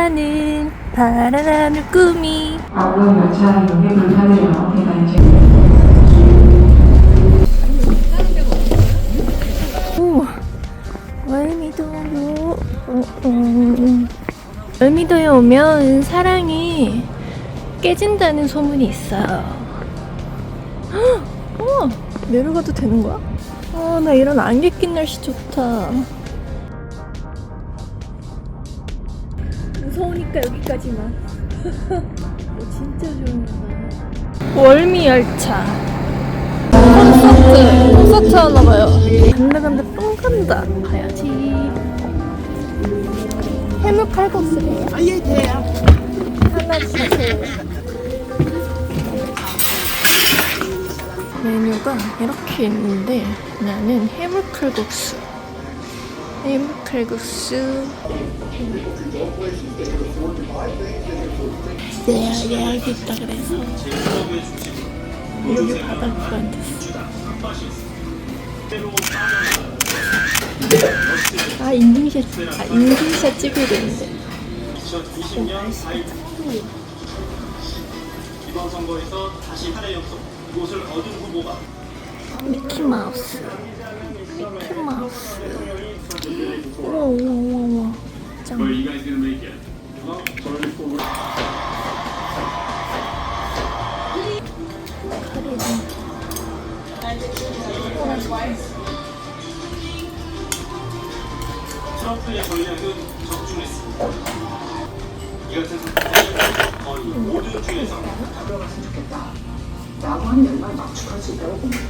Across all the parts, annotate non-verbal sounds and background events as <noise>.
나는 하늘 꿈이 아울러 열차 이용에 불편해요. 제 오. 어, 어. 월미도에 오면 사랑이 깨진다는 소문이 있어요. 헉, 우와, 내려가도 되는 거야? 아, 나 이런 안개 낀 날씨 좋다. 무서우니까 여기까지만. <laughs> 어, 진짜 좋은다. 월미 열차. 콘서트. 콘서트 하나 봐요. 간다 간다 똥 간다. 가야지. 해물 칼국수래요? 아예 돼요. 하나 주세요. 메뉴가 이렇게 있는데 나는 해물 칼국수 해물 칼국수. 내가 예약이 있다 그래서. 여기 바닥에 앉았어. 아 인증샷 아 인증샷 찍어야 되는데. 2020년 4일 이번 선거에서 다시 한해 연속 이곳을 얻은 후보가 미키마우스. 미키마우스 우와 우와 우와 우와 짱 트럼프의 전략은 적중했습니다. 이 같은 모든 민주당 I'm here in Pennsylvania to support 큰 프로스 지지자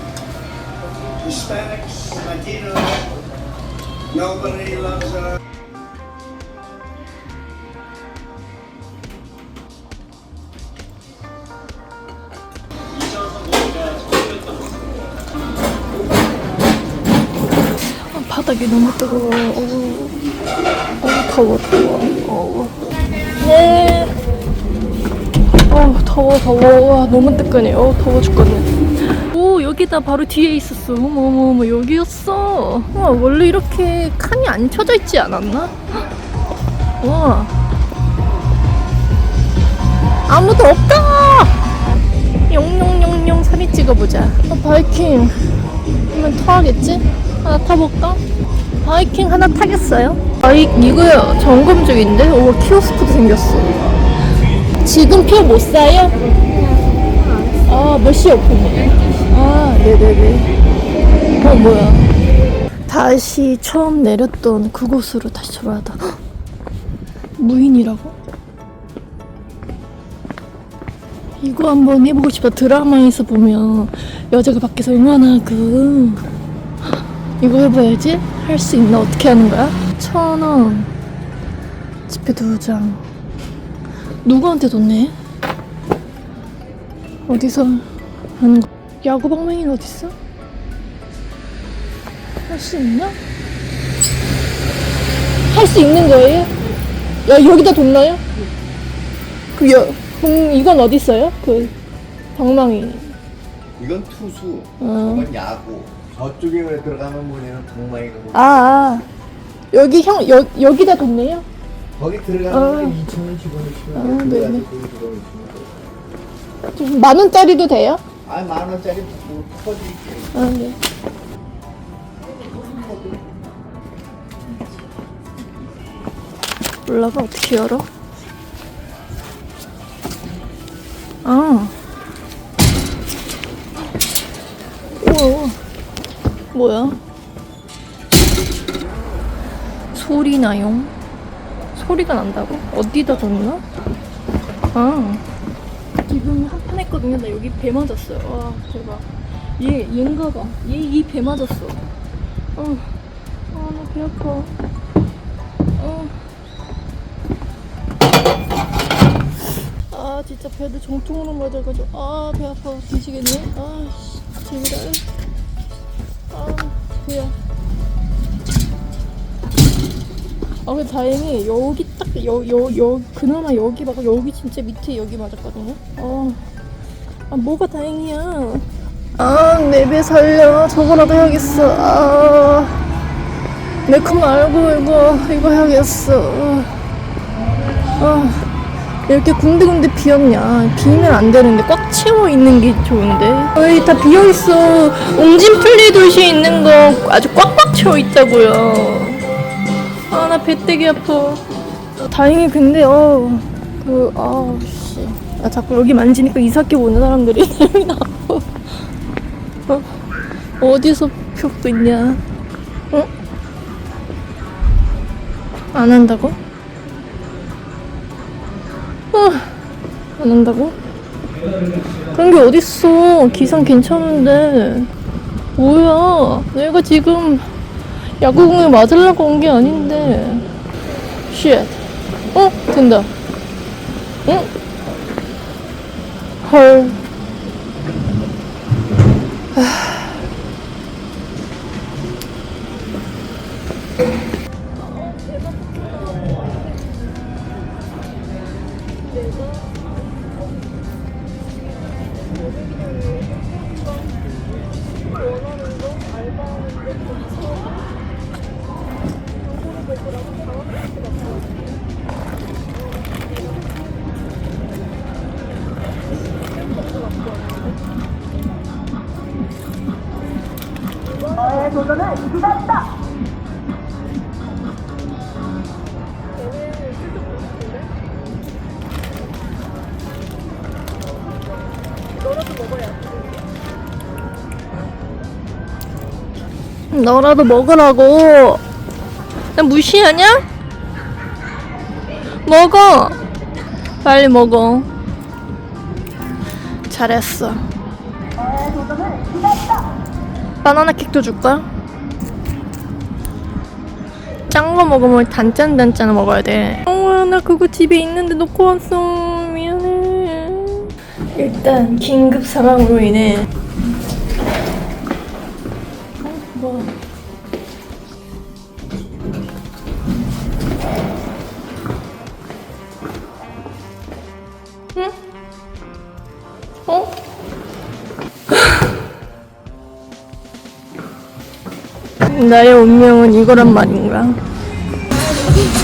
Hispanics, Latino, nobody loves us. 바닥이 너무 뜨거워. 어우. 어우 더워 더워. 어우. 네 어우 더워 더워. 와 너무 뜨끈해. 어우 더워 죽겠네. 오 여기다 바로 뒤에 있었어 어머 어머 어머 여기였어 와 원래 이렇게 칸이 안 쳐져 있지 않았나? <gasps> 와 아무도 없다 용용용용 사진 찍어보자 어, 바이킹 그러면 타겠지? 하나 타볼까? 바이킹 하나 타겠어요? 바이 이거요 점검 중인데? 오 키오스크도 생겼어 지금 표 못 사요? 아 몇 시에 오픈해요? 아 네네네 어 뭐야 다시 처음 내렸던 그곳으로 다시 돌아가다 헉! 무인이라고? 이거 한번 해보고 싶다 드라마에서 보면 여자가 밖에서 응원하고 이거 해봐야지 할 수 있나 어떻게 하는 거야? 천 원 지폐 두 장 누구한테 줬네? 어디서 하는 거? 야구 방망이는 어딨어? 할 수 있나? 할 수 있는 거예요? 야 여기다 뒀나요? 그 여, 음, 이건 어디 있어요? 그 방망이 이건 투수, 어. 이건 야구. 저쪽에 들어가면 뭐냐면 방망이가 뭐. 아, 아. 여기 형 여, 여기다 뒀네요? 거기 아. 들어가면 2천 원 집어넣으시면 아. 네네. 들어가서 거기 들어오시면 돼요. 좀만 원짜리도 돼요? 아, 만 원짜리 뭐 퍼드릴게요. 아, 네. 몰라봐 어떻게 열어? 아. 우와. 뭐야? 소리 나용? 소리가 난다고? 어디다 뒀나? 아. 근데 나 여기 배 맞았어요. 와, 대박. 얘, 얘인가 봐. 얘, 이 배 맞았어. 어, 아, 나 배 아파. 어. 아, 진짜 배도 정통으로 맞아가지고. 아, 배 아파. 뒤지겠네. 아, 씨. 제발. 아, 뭐야. 아, 근데 다행히 여기 딱, 여, 여, 여, 그나마 여기 막 여기 진짜 밑에 여기 맞았거든요. 아. 아 뭐가 다행이야? 아 내 배 살려. 저거라도 해야겠어. 아. 매콤 말고 이거 이거 해야겠어. 아. 이렇게 군데군데 비었냐? 비면 안 되는데 꽉 채워 있는 게 좋은데? 여기 다 비어 있어. 옹진 플리 도시 있는 거 아주 꽉꽉 채워 있다고요. 아 나 배때기 아파. 다행히 근데 어그 아씨 나 자꾸 여기 만지니까 이삭기 보는 사람들이 <laughs> 내이 나빠 어? 어디서 펴고 있냐 어? 안 한다고? 어, 안 한다고? 그런 게 어딨어. 기상 괜찮은데. 뭐야. 내가 지금 야구공에 맞으려고 온 게 아닌데. 쉣. 어? 된다. 응? her 도전은 기다린다. 너라도 너라도 먹으라고 난 무시하냐? 먹어. 빨리 먹어. 잘했어. 바나나 킥도 줄까? 짠 거 먹으면 단짠단짠 먹어야 돼. 어, 나 그거 집에 있는데 놓고 왔어. 미안해. 일단 긴급 상황으로 인해 뭐. 나의 운명은 이거란 말인가?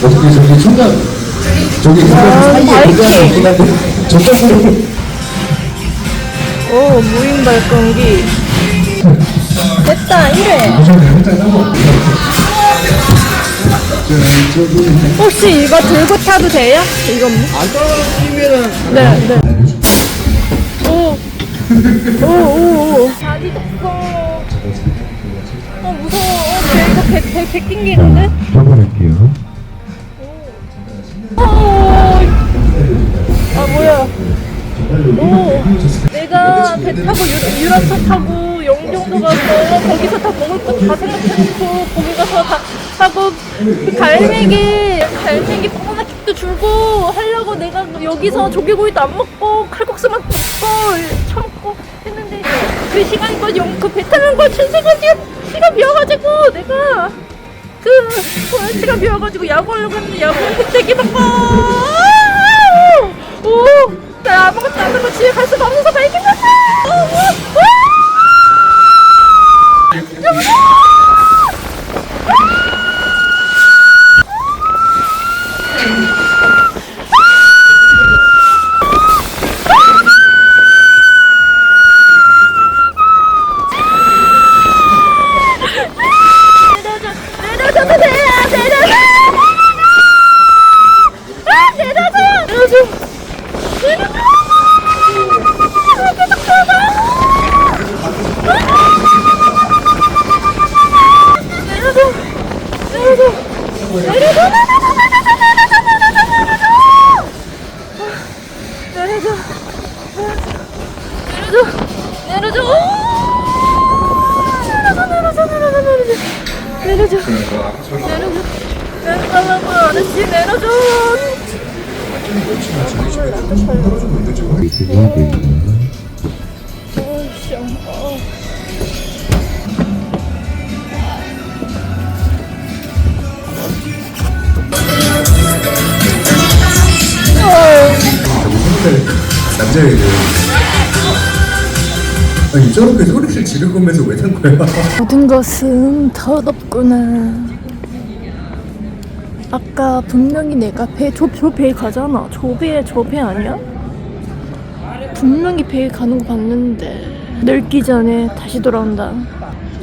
어떻게 저기 중간 저기 사이에 바이킹. 저쪽으로 오, 무인 발전기. 됐다, 이래. 혹시 이거 들고 타도 돼요? 이거 뭐? 안 떨어지면은 네, 네. 오. 오, 오, 오. 다리 떴어. 어, 무서워. 어, 배, 이거 배, 배, 배 낑기는데? 잡아낼게요 어. 아, 뭐야. 오. 내가 배 타고 유, 유람차 타고 영종도 가서 거기서 다 먹을 거다 생각해놓고 거기 가서 다 하고 그 갈매기 갈매기 킥도 줄고 하려고 내가 여기서 조개구이도 안 먹고 칼국수만 먹고 참고 했는데 그 시간까지 그배 타는 거 천세까지 키가 미워가지고 내가. 그, 그 고양이가 미워가지고 야구하려고 했는데 야구 못되게 바빠. 남자애들. 아니, 저렇게 소리를 지르면서 왜 산 거야? 모든 것은 더럽구나. 아까 분명히 내가 배, 저, 저 배에 가잖아. 저 배에 저 배 아니야? 분명히 배에 가는 거 봤는데. 늙기 전에 다시 돌아온다.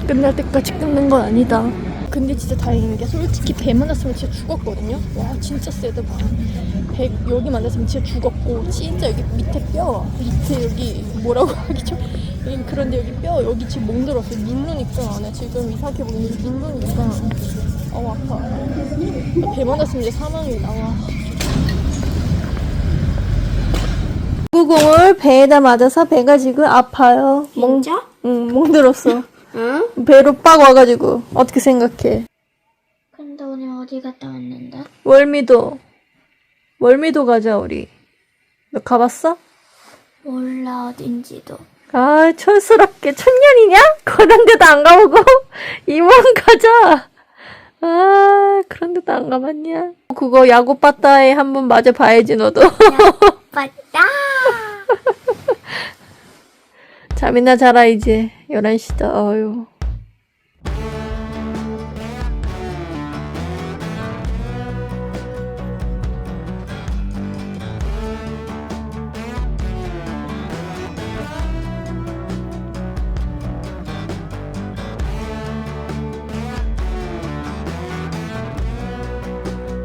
끝날 때까지 끊는 건 아니다. 근데 진짜 다행인 게 솔직히 배 만났으면 진짜 죽었거든요. 와 진짜 세다 봐. 배 여기 만났으면 진짜 죽었고 진짜 여기 밑에 뼈 밑에 여기 뭐라고 <laughs> 하기죠? 여기 그런데 여기 뼈 여기 지금 멍들었어. 누르니까 나 지금 이상하게 보이는데 누르니까 어 아파. 나배 만났으면 이제 사망이 나와. 구공을 배에다 맞아서 배가 지금 아파요. 진짜? 응, 멍들었어. <laughs> 응? 배로 빡 와가지고 어떻게 생각해? 근데 오늘 어디 갔다 왔는데? 월미도 월미도 가자 우리. 너 가봤어? 몰라 어딘지도. 아 촌스럽게 천년이냐? 그런 데도 안 가보고 <laughs> 이만 가자. 아 그런 데도 안 가봤냐? 그거 야구 빠따에 한번 맞아 봐야지 너도. 맞다. <laughs> 잠이나 자라 이제 11시다. 어휴.